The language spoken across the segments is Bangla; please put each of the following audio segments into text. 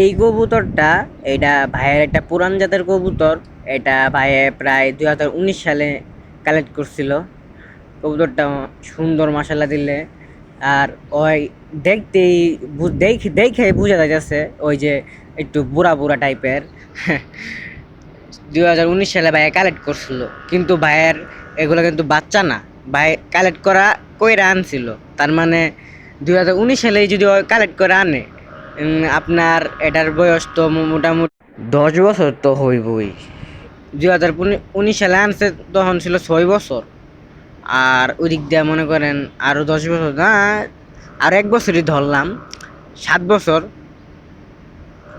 এই কবুতরটা, এটা ভাইয়ের একটা পুরান জাতের কবুতর, এটা ভাইয়ে প্রায় দুই হাজার উনিশ সালে কালেক্ট করছিল। কবুতরটা সুন্দর মশালা দিলে। আর ওই দেখতেই দেখে দেখে বোঝা যাচ্ছে ওই যে একটু বুড়া বুড়া টাইপের দুই হাজার উনিশ সালে ভাইয়া কালেক্ট করছিল। কিন্তু ভাইয়ের এগুলো কিন্তু বাচ্চা না। ভাই কালেক্ট করা কইরা আনছিল। তার মানে দুই হাজার উনিশ সালে যদি কালেক্ট করে আনে আপনার এটার বয়স তো মোটামুটি দশ বছর তো হইবই। দুই হাজার উনিশ সালে আনছে তখন ছিল ছয় বছর। আর ওই দিক দিয়ে মনে করেন আরও দশ বছর না আর এক বছরই ধরলাম। সাত বছর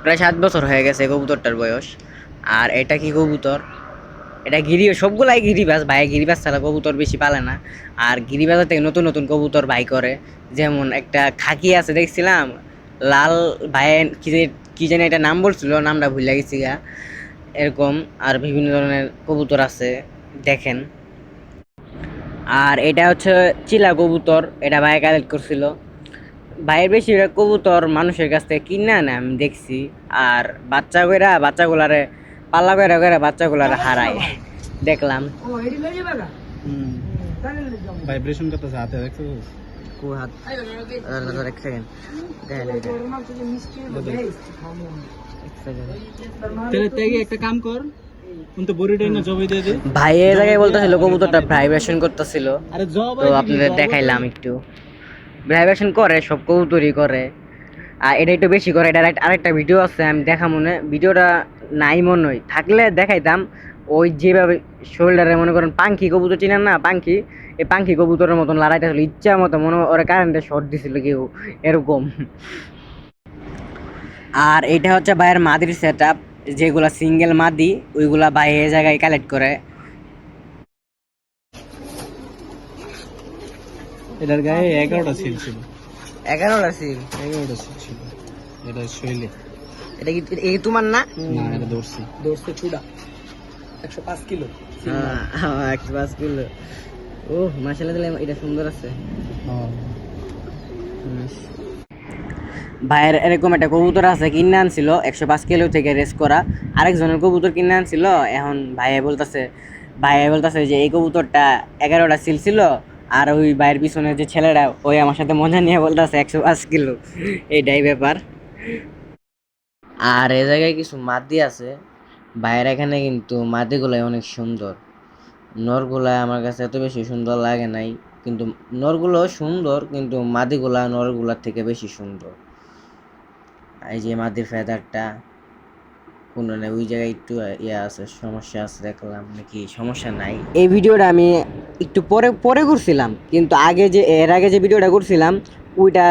প্রায় সাত বছর হয়ে গেছে কবুতরটার বয়স। আর এটা কি কবুতর? এটা গিরি সবগুলাই গিরিবাজ ভাই গিরিবাজ ছাড়া কবুতর বেশি পালে না। আর গিরিবাজার থেকে নতুন নতুন কবুতর ভাই করে। যেমন একটা খাকি আছে দেখছিলাম? লাল ভাই কি কি জানি একটা নাম বলছিল নামটা ভুলে গেছি গা। এরকম আর বিভিন্ন ধরনের কবুতর আছে দেখেন। আর এটা হচ্ছে চিলা কবুতর এটা ভাই কালেক্ট করছিল। ভাইয়ের বেশিরভাগ কবুতর মানুষের কাছ থেকে কিনে আনে আমি দেখছি। আর বাচ্চা কইরা বাচ্চাগুলারে পাল্লা কইরা কইরা বাচ্চাগুলারে হারায়। দেখলাম। ভাইব্রেশন করতেছে হাতে দেখছ? কু হাত এক সেকেন্ড দেখেন। তাহলে একটা কাম কর ভাই বলতেছিল কবুতরটা ভাইব্রেশন করতেছিল। তো আপনাদের দেখাইলাম একটু। ভাইব্রেশন করে সব কবুতরই করে। আর এটা একটু বেশি করে এটা আরেকটা ভিডিও আছে আমি দেখা মনে ভিডিওটা নাই মনে হয়। থাকলে দেখাইতাম ওই যেভাবে শোল্ডারে মনে করেন পাঙ্খি কবুতর চিনেন না? পাঙ্খি এই পাঙ্খি কবুতরের মতন লড়াইতেছিল ইচ্ছা মতো মনে ওরা কারেন্টে শর্ট দিছিল কেউ এরকম। আর এটা হচ্ছে ভাইয়ের মাদির সেট আপ যেগুলা সিঙ্গেল মাদি ওইগুলা ভাই এই জায়গায় কালেক্ট করে। এটার গায়ে এগারোটা সিল ছিল। এগারোটা সিল এগারোটা সিল ছিল। এটা শৈলে। এটা কি তোমার না? না এটা দর্শি। দর্শি চূড়া। হ্যাঁ ভাইয়ের এরকম একটা কবুতর আছে, কিনে আনছিল, একশো পাঁচ কিলো থেকে রেস করা। আরেকজনের কবুতর কিনে আনছিল, এখন ভাইয়ে বলতেছে ভাইয়ে বলতেছে যে এই কবুতরটা এগারোটা সিল ছিল, আর ওই ভাইয়ের পিছনে যে ছেলেটা, ওই আমার সাথে মজা নিয়ে বলতেছে একশো পাঁচ কিলো। এইটাই ব্যাপার। আর এ জায়গায় কিছু মাদি আছে ভাইয়ের এখানে কিন্তু মাদিগুলাই অনেক সুন্দর। নরগুলা আমার কাছে এত বেশি সুন্দর লাগে নাই, কিন্তু নরগুলো সুন্দর, কিন্তু মাদিগুলা নরগুলার থেকে বেশি সুন্দর। এই যে মাদির ফেদারটা কোন ওই জায়গায় একটু ইয়ে আছে, সমস্যা আছে, দেখলাম নাকি সমস্যা নাই। এই ভিডিওটা আমি একটু পরে পরে করছিলাম, কিন্তু আগে যে, এর আগে যে ভিডিওটা করছিলাম, ওইটা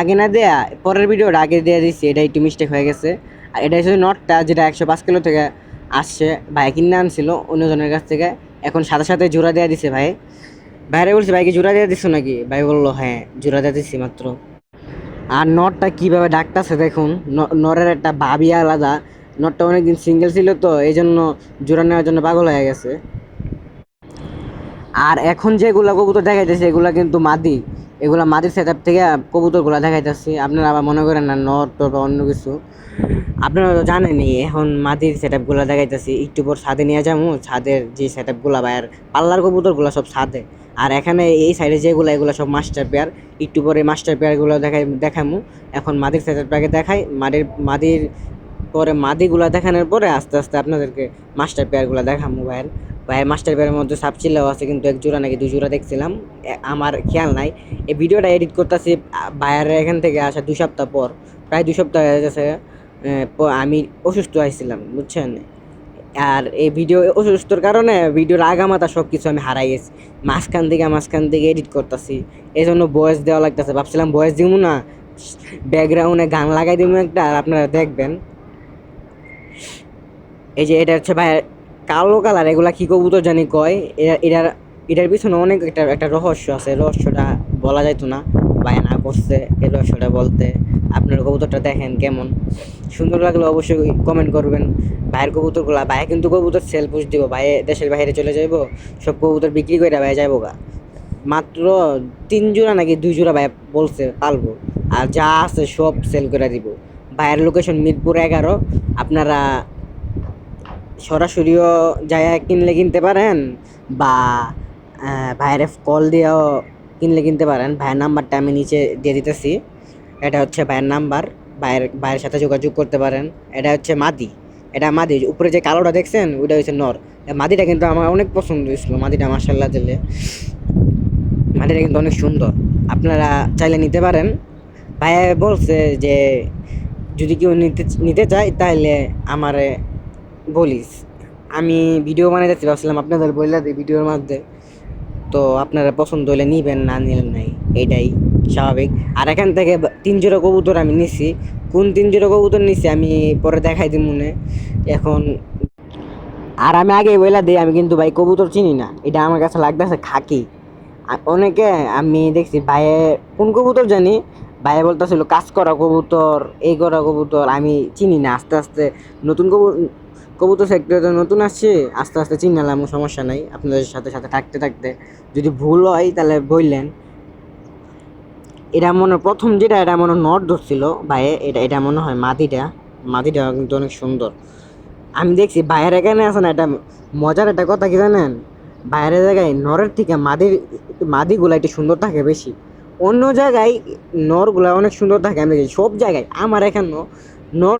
আগে না দেয়া, পরের ভিডিওটা আগে দিয়ে দিচ্ছি এটা একটু মিস্টেক হয়ে গেছে। এটা হচ্ছে নটটা, যেটা একশো পাঁচ কিলো থেকে আসছে। ভাই কিনে আনছিল অন্যজনের কাছ থেকে। এখন সাথে সাথে জোড়া দেওয়া দিছে ভাই। ভাইরে বলছি, ভাইকে জোড়া দেওয়া দিছো নাকি? ভাই বলল হ্যাঁ জোড়া দেওয়া দিচ্ছি মাত্র। আর নটটা কীভাবে ডাকতেছে দেখুন নরের একটা ভাবি আলাদা। নটটা অনেকদিন সিঙ্গেল ছিল তো এই জন্য জোড়া নেওয়ার জন্য পাগল হয়ে গেছে। আর এখন যেগুলা কবুতর দেখা যাচ্ছে এগুলা কিন্তু মাদি। এগুলা মাদির সেট থেকে কবুতরগুলা দেখাইতেছি। আপনারা আবার মনে করেন না টট বা অন্য কিছু। আপনারা তো জানেনই, এখন মাদির সেট দেখাইতেছি। একটু পর ছাদে নিয়ে যাব ছাদের যে সেট বা আর পাল্লার কবুতরগুলো সব ছাদে। আর এখানে এই সাইডে যেগুলো, এগুলো সব মাস্টার পেয়ার একটু পরে মাস্টার পেয়ারগুলো দেখাই, দেখামু। এখন মাদির সেট আপটাকে দেখাই। মাদির মাদির পরে মাদিগুলো দেখানোর পরে আস্তে আস্তে আপনাদেরকে মাস্টার পেয়ারগুলো দেখামু ভাইয়ের ভাইয়ের মাস্টার পেয়ারের মধ্যে সাপ চিল্লাও আছে, কিন্তু এক জোড়া নাকি দুই জোড়া দেখছিলাম। আমার খেয়াল নাই। এই ভিডিওটা এডিট করতেছি ভাইয়ের এখান থেকে আসা দুই সপ্তাহ পর, প্রায় দুই সপ্তাহ হয়ে গেছে। আমি অসুস্থ হয়েছিলাম বুঝছেন? আর এই ভিডিও অসুস্থর কারণে ভিডিওর আগামাতা সব কিছু আমি হারাই গেছি। মাঝখান থেকে মাঝখান থেকে এডিট করতেছি। এই জন্য ভয়েস দেওয়া লাগতেছে। ভাবছিলাম ভয়েস দিব না ব্যাকগ্রাউন্ডে গান লাগাই দিব একটা, আর আপনারা দেখবেন। এই যে এটা হচ্ছে ভাই কালো কালার, এগুলা কি কবুতর জানি কয় এটার এটার পিছনে অনেক একটা একটা রহস্য আছে। রহস্যটা বলা যাইতো না ভাই না করছে এই রহস্যটা বলতে। আপনার কবুতরটা দেখেন কেমন? সুন্দর লাগলে অবশ্যই কমেন্ট করবেন। ভাইয়ের কবুতরগুলা ভাই কিন্তু কবুতর সেল পুষ দিব ভাই দেশের বাইরে চলে যাইব, সব কবুতর বিক্রি করে ভাই যাইব গা। মাত্র তিন জোড়া নাকি দুই জোড়া ভাই বলছে, পালবো। আর যা আছে সব সেল করে দিব। ভাইয়ের লোকেশন মিরপুর এগারো, আপনারা সরাসরিও যায় কিনলে কিনতে পারেন বা ভাইয়ের কল দিয়েও কিনলে কিনতে পারেন। ভাইয়ের নাম্বারটা আমি নিচে দিয়ে দিতেছি। এটা হচ্ছে ভাইয়ের নাম্বার ভাইয়ের ভাইয়ের সাথে যোগাযোগ করতে পারেন। এটা হচ্ছে মাদি। এটা মাদি। উপরে যে কালোটা দেখছেন, ওইটা হচ্ছে নর। মাদিটা কিন্তু আমার অনেক পছন্দ হয়েছিল, মাদিটা মার্শাল্লাহ দিলে। মাটিটা কিন্তু অনেক সুন্দর। আপনারা চাইলে নিতে পারেন। ভাইয়া বলছে যে, যদি কেউ নিতে নিতে চায় তাহলে আমারে বলিস। আমি ভিডিও বানাইতেছি, ভাবছিলাম আপনাদের বললে দিই ভিডিওর মধ্যে। তো আপনারা পছন্দ হলে নিবেন, না নিলেন নাই এটাই স্বাভাবিক। আর এখান থেকে তিন জোড়া কবুতর আমি নিছি। কোন তিন জোড়া কবুতর নিছি আমি পরে দেখাই দিই মনে। এখন আর আমি আগে বইলা দিই, আমি কিন্তু ভাই কবুতর চিনি না। এটা আমার কাছে লাগতেছে খাকি। অনেকে আমি দেখছি ভাইয়ে কোন কবুতর জানি? ভাইয়ে বলতেছিল, কাজ করা কবুতর, এই করা কবুতর। আমি চিনি না, আস্তে আস্তে নতুন কবু কবুতর সেক্টরে নতুন আসছে, আস্তে আস্তে চিনালাম, সমস্যা নাই, আপনাদের সাথে সাথে থাকতে থাকতে। যদি ভুল হয়, তাহলে বললেন। এটা মনে, প্রথম যেটা, এটা মনে নট ধরছিল, ভাইয়ে, এটা এটা মনে হয় মাদিটা মাদিটা কিন্তু অনেক সুন্দর। আমি দেখছি বাইরে এখানে আছে না, এটা মজার একটা কথা কি জানেন? বাইরের জায়গায় নরের থেকে মাদির মাদিগুলো একটু সুন্দর থাকে বেশি। অন্য জায়গায় নরগুলা অনেক সুন্দর থাকে, আমি সব জায়গায়। আমার এখানেও নর